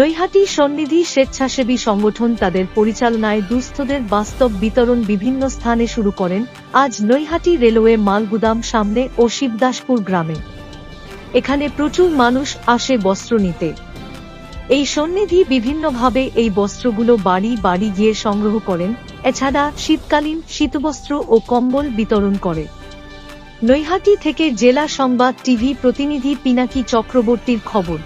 নৈহাটি সন্নিধি স্বেচ্ছাসেবী সংগঠন তাদের পরিচালনায় দুস্থদের বাস্তব বিতরণ বিভিন্ন স্থানে শুরু করেন আজ নৈহাটি রেলওয়ে মালগুদাম সামনে ও শিবদাসপুর গ্রামে। এখানে প্রচুর মানুষ আসে বস্ত্র নিতে। এই সন্নিধি বিভিন্নভাবে এই বস্ত্রগুলো বাড়ি বাড়ি গিয়ে সংগ্রহ করেন, এছাড়া শীতকালীন শীতবস্ত্র ও কম্বল বিতরণ করে। নৈহাটি থেকে জেলা সংবাদ টিভি প্রতিনিধি পিনাকি চক্রবর্তীর খবর।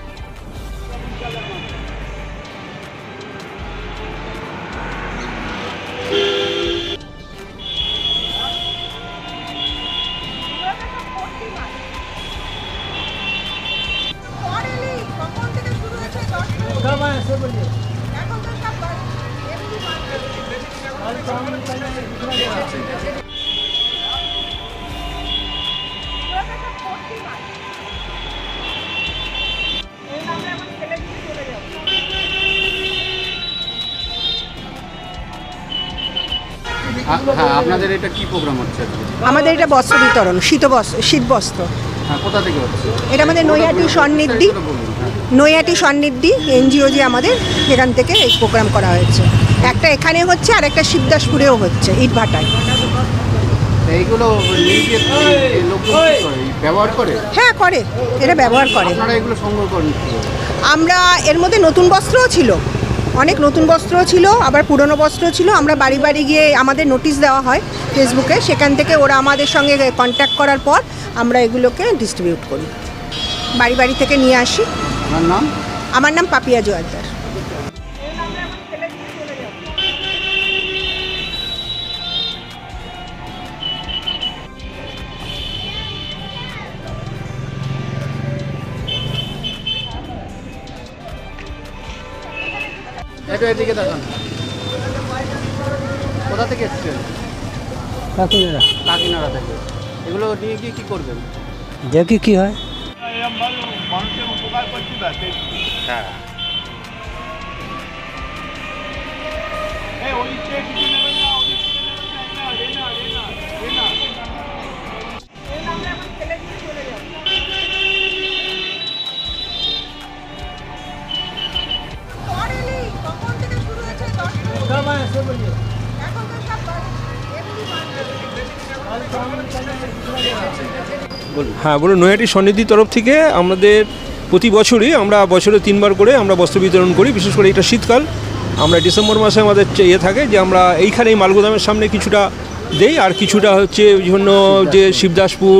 হ্যাঁ আপনাদের এটা কি প্রোগ্রাম হচ্ছে? আমাদের এটা বস্ত্র বিতরণ শীত বস্ত্র শীত বস্ত্র কোথা থেকে হচ্ছে? এটা আমাদের নৈহাটি সন্নিধি। হ্যাঁ। নৈহাটি সন্নিধি এনজিও যে আমাদের সেখান থেকে এই প্রোগ্রাম করা হয়েছে। একটা এখানে হচ্ছে আর একটা শিবদাসপুরেও হচ্ছে ইটভাটায়। এইগুলো ব্যবহার করে? হ্যাঁ করে। এটা ব্যবহার করে। এগুলো সংগ্রহ করেন আমরা এর মধ্যে নতুন বস্ত্রও ছিল। অনেক নতুন বস্ত্রও ছিল আবার পুরনো বস্ত্র ছিল। আমরা বাড়ি বাড়ি গিয়ে আমাদের নোটিশ দেওয়া হয় ফেসবুকে সেখান থেকে ওরা আমাদের সঙ্গে কন্ট্যাক্ট করার পর আমরা এগুলোকে ডিস্ট্রিবিউট করি। বাড়ি বাড়ি থেকে নিয়ে আসি। আমার নাম? আমার নাম পাপিয়া জোয়ারদার একটু এদিকে দেখান। কোথা থেকে এসছেন? কাকিনাড়া। কাকিনাড়া থেকে। এগুলো নিয়ে গিয়ে কী করবেন? দেখি কি হয়। হ্যাঁ। এই হ্যাঁ বলুন নৈহাটি সন্নিধি তরফ থেকে আমাদের প্রতি বছরই আমরা বছরে তিনবার করে আমরা বস্ত্র বিতরণ করি বিশেষ করে এটা শীতকাল। আমরা ডিসেম্বর মাসে আমাদের ইয়ে থাকে যে আমরা এইখানে এই মালগোদামের সামনে কিছুটা দেই আর কিছুটা হচ্ছে বিভিন্ন যে শিবদাসপুর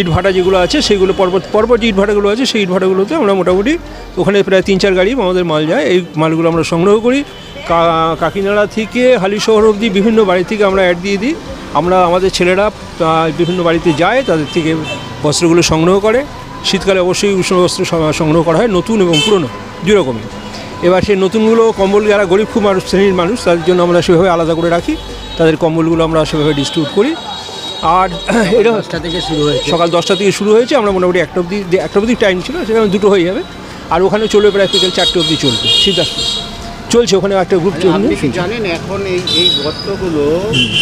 ইট ভাটা যেগুলো আছে সেগুলো পরপর পরপর যে ইট ভাটাগুলো আছে সেই ইট ভাটাগুলোতে আমরা মোটামুটি ওখানে প্রায় তিন চার গাড়ি আমাদের মাল যায়। এই মালগুলো আমরা সংগ্রহ করি। কাকিনাড়া থেকে হালিশহর অবধি বিভিন্ন বাড়ি থেকে আমরা অ্যাড দিয়ে দিই। আমরা আমাদের ছেলেরা বিভিন্ন বাড়িতে যায় তাদের থেকে বস্ত্রগুলো সংগ্রহ করে। শীতকালে অবশ্যই উষ্ণ বস্ত্র সংগ্রহ করা হয় নতুন এবং পুরনো দুই রকমই এবার সেই নতুনগুলো কম্বল যারা গরিব খুব মানুষ শ্রেণির মানুষ তাদের জন্য আমরা সেভাবে আলাদা করে রাখি। তাদের কম্বলগুলো আমরা সেভাবে ডিস্ট্রিবিউট করি। আর এটা দশটা থেকে শুরু হয়েছে। সকাল দশটা থেকে শুরু হয়েছে আমরা মোটামুটি একটা অবধি একটা অবধি টাইম ছিল সেখানে দুটো হয়ে যাবে। আর ওখানে চলবে প্রায় বিকেল চারটে অবধি চলবে সিদ্ধার্থ চলছে ওখানে একটা গ্রুপ চলবে জানেন এখন এই এই বস্ত্রগুলো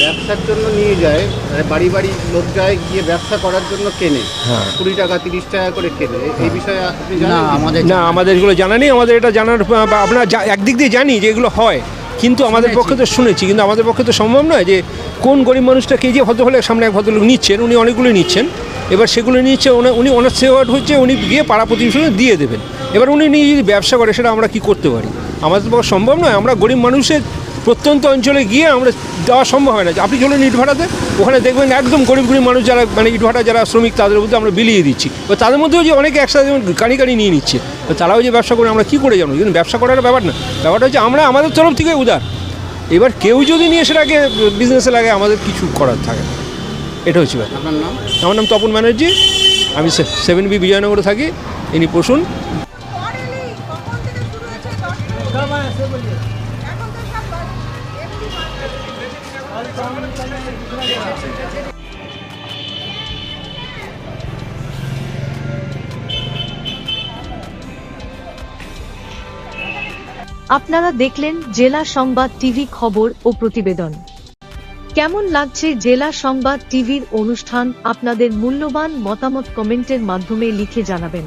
ব্যবসার জন্য নিয়ে যায় মানে বাড়ি বাড়ি লোক যায় গিয়ে ব্যবসা করার জন্য কেনে। হ্যাঁ। কুড়ি টাকা তিরিশ টাকা করে কেনে। এই- এই বিষয়ে আপনি জানেন? আমাদের না আমাদের এগুলো জানা নেই আমাদের এটা জানার বা আপনার একদিক দিয়ে জানি যে এগুলো হয় কিন্তু আমাদের পক্ষে তো শুনেছি কিন্তু আমাদের পক্ষে তো সম্ভব নয় যে কোন গরিব মানুষটা কে যে ভদ্রলোক সামনে এক ভদ্রলোক নিচ্ছেন উনি অনেকগুলোই নিচ্ছেন এবার সেগুলো নিচ্ছে উনি উনি ওনার সেওয়ার হচ্ছে উনি গিয়ে পাড়া প্রতিবেশী দিয়ে দেবেন। এবার উনি নিয়ে যদি ব্যবসা করে সেটা আমরা কি করতে পারি? আমাদের পক্ষে সম্ভব নয় আমরা গরিব মানুষের প্রত্যন্ত অঞ্চলে গিয়ে আমরা দেওয়া সম্ভব হয় না। আপনি চলুন ইট ভাড়াতে ওখানে দেখবেন একদম গরিব গরিব মানুষ যারা মানে ইট ভাড়া যারা শ্রমিক তাদের মধ্যে আমরা বিলিয়ে দিচ্ছি। এবার তাদের মধ্যেও যে অনেকে একসাথে যেমন গাড়ি গাড়ি নিয়ে নিচ্ছে। তো তারাও যে ব্যবসা করে আমরা কী করে জানব কিন্তু ব্যবসা করার ব্যাপার না। ব্যাপারটা হচ্ছে আমরা আমাদের তরফ থেকে উদার। এবার কেউ যদি নিয়ে সেটাকে বিজনেসে লাগে আমাদের কিছু করার থাকে এটা হচ্ছে ব্যাপার। আপনার নাম? আমার নাম তপন ব্যানার্জি। আমি সেভেন বি বিজয়নগরে থাকি। ইনি পশুন আপনারা দেখলেন জেলা সংবাদ টিভি খবর ও প্রতিবেদন। কেমন লাগছে জেলা সংবাদ টিভির অনুষ্ঠান, আপনাদের মূল্যবান মতামত কমেন্টের মাধ্যমে লিখে জানাবেন।